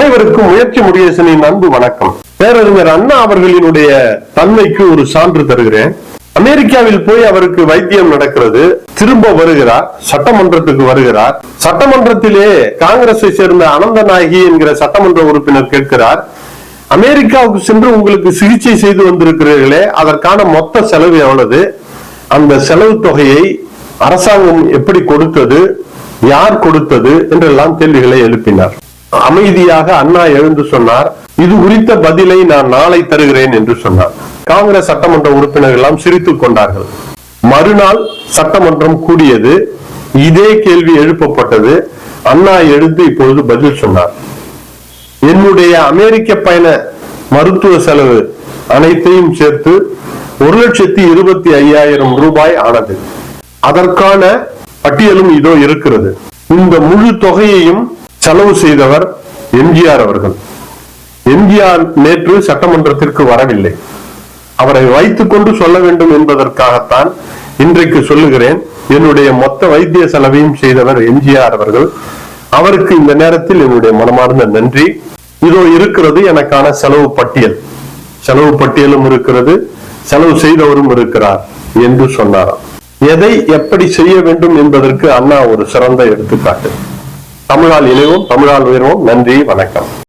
அனைவருக்கும் முயற்சி முடியசனின் அன்பு வணக்கம். பேரறிஞர் அண்ணா அவர்களினுடைய தன்மைக்கு ஒரு சான்று தருகிறேன். அமெரிக்காவில் போய் அவருக்கு வைத்தியம் நடக்கிறது. திரும்ப வருகிறார். சட்டமன்றத்துக்கு வருகிறார். சட்டமன்றத்திலே காங்கிரஸை சேர்ந்த அனந்தநாயகி என்கிற சட்டமன்ற உறுப்பினர் கேட்கிறார். அமெரிக்காவுக்கு சென்று உங்களுக்கு சிகிச்சை செய்து வந்திருக்கிறீர்களே அதற்கான மொத்த செலவு எவ்வளவு? அந்த செலவு தொகையை அரசாங்கம் எப்படி கொடுத்தது? யார் கொடுத்தது? என்றெல்லாம் கேள்விகளை எழுப்பினார். அமைதியாக அண்ணா எழுந்து சொன்னார். இது குறித்த பதிலை நான் நாளை தருகிறேன் என்று சொன்னார். காங்கிரஸ் சட்டமன்ற உறுப்பினர்கள் எல்லாம் சிரித்துக் கொண்டார்கள். மறுநாள் சட்டமன்றம் கூடியது. இதே கேள்வி எழுப்பப்பட்டது. அண்ணா எழுந்து இப்பொழுது பதில் சொன்னார். என்னுடைய அமெரிக்க பயண மருத்துவ செலவு அனைத்தையும் சேர்த்து ஒரு லட்சத்தி இருபத்தி ஐயாயிரம் ரூபாய் ஆனது. அதற்கான பட்டியலும் இதோ இருக்கிறது. இந்த முழு தொகையையும் செலவு செய்தவர் எம்ஜிஆர் அவர்கள். எம்ஜிஆர் நேற்று சட்டமன்றத்திற்கு வரவில்லை. அவரை வைத்துக் கொண்டு சொல்ல வேண்டும் என்பதற்காகத்தான் இன்றைக்கு சொல்லுகிறேன். என்னுடைய மொத்த வைத்திய செலவையும் செய்தவர் எம்ஜிஆர் அவர்கள். அவருக்கு இந்த நேரத்தில் என்னுடைய மனமார்ந்த நன்றி. இதோ இருக்கிறது எனக்கான செலவு பட்டியல். செலவு பட்டியலும் இருக்கிறது. செலவு செய்தவரும் இருக்கிறார் என்று சொன்னாராம். எதை எப்படி செய்ய வேண்டும் என்பதற்கு அண்ணா ஒரு சிறந்த எடுத்துக்காட்டு. தமிழால் இணைவோம் தமிழால் உயர்வோம். நன்றி வணக்கம்.